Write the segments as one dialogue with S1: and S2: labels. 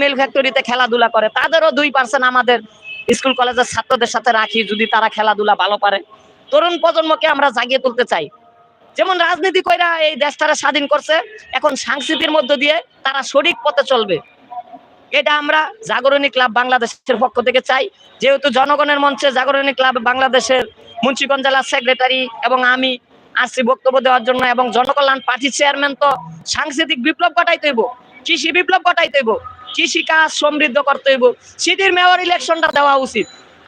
S1: মিল ফ্যাক্টরিতে খেলাধুলা করে। তাদেরও দুই পার্সেন্ট আমাদের স্কুল কলেজের ছাত্রদের সাথে রাখি, যদি তারা খেলাধুলা ভালো পারে। তরুণ প্রজন্মকে আমরা জাগিয়ে তুলতে চাই। যেমন রাজনীতি কইরা এই দেশটারে স্বাধীন করছে, এখন সংস্কৃতির মধ্য দিয়ে তারা সঠিক পথে চলবে। এটা আমরা জাগরণী ক্লাব বাংলাদেশের পক্ষ থেকে চাই। যেহেতু জনগণের মঞ্চে জাগরণী ক্লাব বাংলাদেশের মুন্সিগঞ্জ জেলার সেক্রেটারি এবং আমি আসছি বক্তব্য দেওয়ার জন্য এবং জনকল্যাণ পার্টি চেয়ারম্যান তো সাংস্কৃতিক বিপ্লব ঘটাইতে হইব, কৃষি বিপ্লব ঘটাইতে হইব কৃষি কাজ সমৃদ্ধ করতে হইব। সিটির মেয়র ইলেকশনটা দেওয়া উচিত।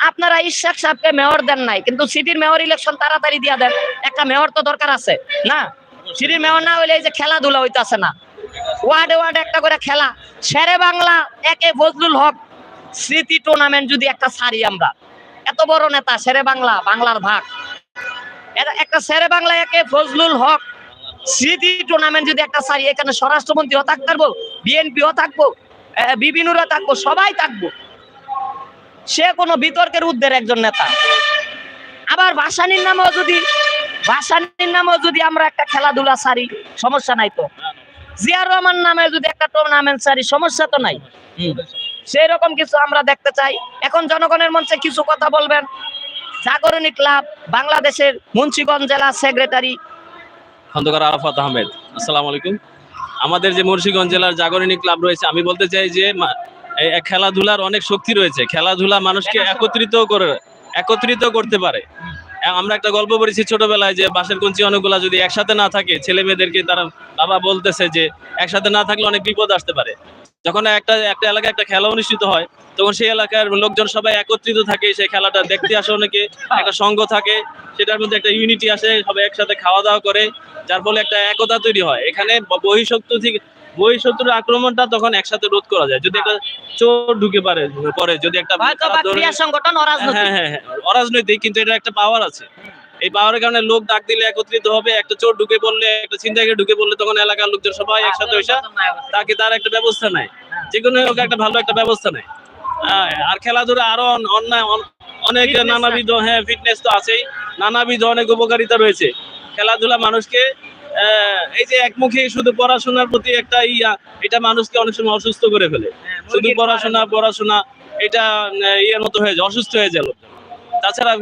S1: আপনারা ইশাক সাহেবকে মেয়র দেন নাই, কিন্তু সিটির মেয়র ইলেকশন তাড়াতাড়ি দিয়া দেন। একটা মেয়র তো দরকার আছে, না? সিটির মেয়র না হইলে এই যে খেলাধুলা হইতাছে না। ওয়ার্ডে ওয়ার্ডে একটা করে খেলা। শেরে বাংলা, একে ফজলুল হক, স্মৃতি টুর্নামেন্ট যদি একটা সারি আমরা। এত বড় নেতা, শেরে বাংলা, বাংলার ভাগ। একটা শেরে বাংলা, একে ফজলুল হক, স্মৃতি টুর্নামেন্ট যদি একটা সারি এখানে স্বরাষ্ট্রমন্ত্রীও থাকতে পারব, বিএনপিও থাকব। বিভিন্নরা থাকব সবাই থাকব। সে কোনো বিতর্কের উদ্দের একজন নেতা। আবার ভাসানির নামেও যদি ভাসানির নামেও যদি আমরা একটা খেলাধুলা সারি সমস্যা নাই তো। জিয়ার রহমান নামে যদি একটা টুর্নামেন্ট সারি সমস্যা তো নাই। সেই রকম কিছু আমরা দেখতে চাই। এখন জনগণের মঞ্চে কিছু কথা বলবেন। জাগরণী ক্লাব বাংলাদেশের মুন্সিগঞ্জ জেলা সেক্রেটারি।
S2: খন্দকার আরাফাত আহমেদ আসসালামু আলাইকুম। আমাদের যে মুর্শিগঞ্জ জেলার জাগরণী ক্লাব রয়েছে আমি বলতে চাই যে খেলাধুলার অনেক শক্তি রয়েছে। খেলাধুলা মানুষকে একত্রিত করে একত্রিত করতে পারে। আমরা একটা গল্প পড়েছি ছোটবেলায় যে বাসের কঞ্চি অনেকগুলা যদি একসাথে না থাকে, ছেলে মেয়েদেরকে তারা বাবা বলতেছে যে একসাথে না থাকলে অনেক বিপদ আসতে পারে। যখন একটা একটা এলাকায় একটা খেলা অনুষ্ঠিত হয়, তখন সেই এলাকার লোকজন সবাই একত্রিত থাকে, সেই খেলাটা দেখতে আসে অনেকে, একটা সঙ্গ থাকে, সেটার মধ্যে একটা ইউনিটি আসে, সবাই একসাথে খাওয়া দাওয়া করে, যার ফলে একটা একতা তৈরি হয়। এখানে ব- বহিঃশত্রু থেকে বহিঃশত্রুর আক্রমণটা তখন একসাথে রোধ করা যায়। যদি একটা চোর ঢুকে পারে পরে যদি একটা
S1: সংগঠন
S2: হ্যাঁ
S1: অরাজনৈতিক
S2: হ্যাঁ হ্যাঁ অরাজনৈতিক কিন্তু এটা একটা পাওয়ার আছে। এই পাওয়ারের কারণে লোক ডাক দিলে একত্রিত হবে একটা চোর ঢুকে পড়লে একটা ছিনতাইকে ঢুকে পড়লে তখন এলাকার লোকজন সবাই একসাথে হইসা তাকে তার একটা ব্যবস্থা নেয়। যে কোনো হোক একটা ভালো একটা ব্যবস্থা নেয়। আর খেলাধুলা আরও অন- অন্যায় অনেক নানাবিধ হ্যাঁ ফিটনেস তো আছেই। নানাবিধ অনেক উপকারিতা রয়েছে। খেলাধুলা মানুষকে এই যে একমুখী শুধু পড়াশোনার প্রতি একটা ইয়া এটা মানুষকে অনেক সময় অসুস্থ করে ফেলে। শুধু পড়াশোনা পড়াশোনা এটা ইয়ের মতো হয়ে যায় অসুস্থ হয়ে যায়। তাছাড়া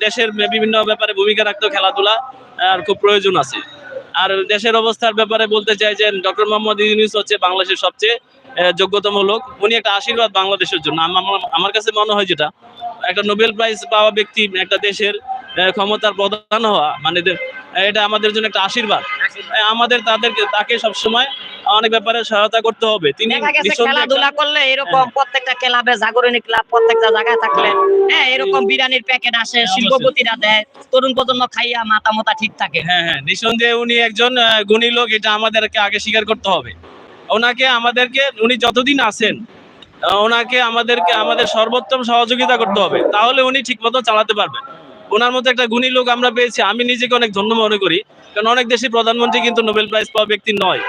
S2: দেশের বিভিন্ন ব্যাপারে ভূমিকা রাখতে খেলাধুলা আর খুব প্রয়োজন আছে। আর দেশের অবস্থার ব্যাপারে বলতে চাই যে ডক্টর মোহাম্মদ ইউনুস হচ্ছে বাংলাদেশের সবচেয়ে যোগ্যতম লোক। উনি একটা আশীর্বাদ বাংলাদেশের জন্য। আমার- কাছে মনে হয় যেটা একটা নোবেল প্রাইজ পাওয়া ব্যক্তি একটা দেশের ক্ষমতার প্রধান হওয়া মানে এটা আমাদের জন্য একটা আশীর্বাদ। আমাদের তাদেরকে তাকে সবসময় অনেক ব্যাপারে সহায়তা করতে হবে। তিনি
S1: খেলাধুলা করলে এরকম প্রত্যেকটা ক্লাবে জাগরণী ক্লাব প্রত্যেকটা জায়গায় থাকলে হ্যাঁ এরকম বিরিয়ানির প্যাকেট আসে
S2: হ্যাঁ,
S1: শিল্পপতিরা দেয় তরুণ প্রজন্ম খাইয়া মাথা মাথা ঠিক থাকে।
S2: হ্যাঁ হ্যাঁ নিঃসন্দেহে উনি একজন গুণী লোক এটা আমাদেরকে আগে স্বীকার করতে হবে। ওনাকে আমাদেরকে উনি যতদিন আছেন ওনাকে আমাদেরকে আমাদের সর্বোত্তম সহযোগিতা করতে হবে। তাহলে উনি ঠিকমতো চালাতে পারবেন। ওনার মতো একটা গুণী লোক আমরা পেয়েছি। আমি নিজেকে অনেক ধন্য মনে করি কারণ অনেক দেশের প্রধানমন্ত্রী কিন্তু নোবেল প্রাইজ পাওয়া ব্যক্তি নয়।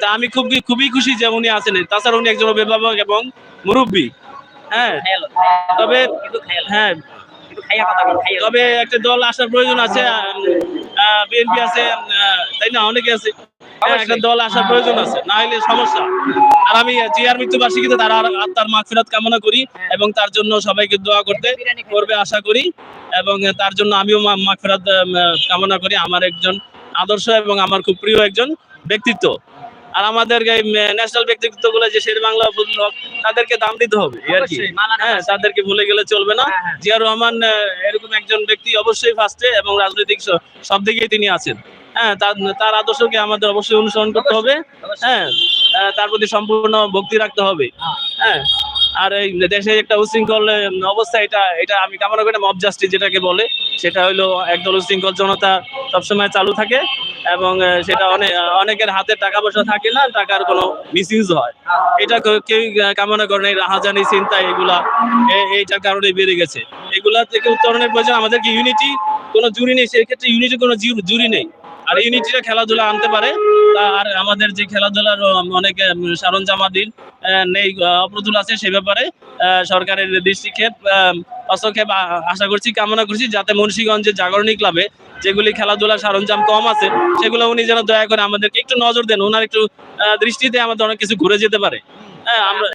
S2: তা আমি খুব খুবই খুশি যে উনি আছেন। তাছাড়া উনি একজন অভিভাবক এবং মুরব্বী। হ্যাঁ তবে হ্যাঁ। তবে একটা দল আসার প্রয়োজন আছে বিএনপি আছে তাই না? অনেকে আছে। একটা দল আসার প্রয়োজন আছে না হলে সমস্যা। আর আমি জিয়ার মৃত্যুবার্ষিকীতে তার আত্মার মাগফিরাত কামনা করি এবং তার জন্য সবাইকে দোয়া করতে করবে আশা করি। এবং তার জন্য আমিও মাগফিরাত কামনা করি আমার একজন আদর্শ এবং আমার খুব প্রিয় একজন ব্যক্তিত্ব। আর আমাদের ন্যাশনাল ব্যক্তিত্বগুলো যে শের বাংলা ফজলুল তাদেরকে দাম দিতে হবে আর কি। হ্যাঁ তাদেরকে ভুলে গেলে চলবে না।
S1: হ্যাঁ, হ্যাঁ।
S2: জিয়া রহমান এরকম একজন ব্যক্তি অবশ্যই ফার্স্টে এবং রাজনৈতিক সব দিকেই তিনি আছেন। হ্যাঁ তার আদর্শকে আমাদের অবশ্যই অনুসরণ করতে হবে। হ্যাঁ তার প্রতি সম্পূর্ণ ভক্তি রাখতে হবে।
S1: হ্যাঁ।
S2: হ্যাঁ আর এই দেশে একটা উশৃঙ্খল অবস্থা এটা এটা আমি কামনা করি মব জাস্টিস যেটাকে বলে সেটা হলো একদল উশৃঙ্খল জনতা সবসময় চালু থাকে এবং সেটা অনেক অনেকের হাতে টাকা পয়সা থাকে না টাকার কোনো মিসইউজ হয়। এটা কেউ কামনা করে না রাহাজানি চিন্তা এগুলা এইটার কারণে বেড়ে গেছে। এগুলা থেকে উত্তরণের প্রয়োজন আমাদেরকে ইউনিটি কোনো জুরি নেই সেক্ষেত্রে ইউনিটি কোনো জুরি নেই। আর ইউনিটিটা খেলাধুলা আনতে পারে। আর আমাদের যে খেলাধুলার অনেক সরঞ্জামাদির নেই অপ্রতুল আছে সে ব্যাপারে সরকারের দৃষ্টিক্ষেপ হস্তক্ষেপ আশা করছি, কামনা করছি যাতে মুন্সিগঞ্জের জাগরণী ক্লাবে যেগুলি খেলাধুলার সরঞ্জাম কম আছে, সেগুলো উনি যেন দয়া করে আমাদেরকে একটু নজর দেন। ওনার একটু দৃষ্টিতে আমাদের অনেক কিছু ঘুরে যেতে পারে। হ্যাঁ আমরা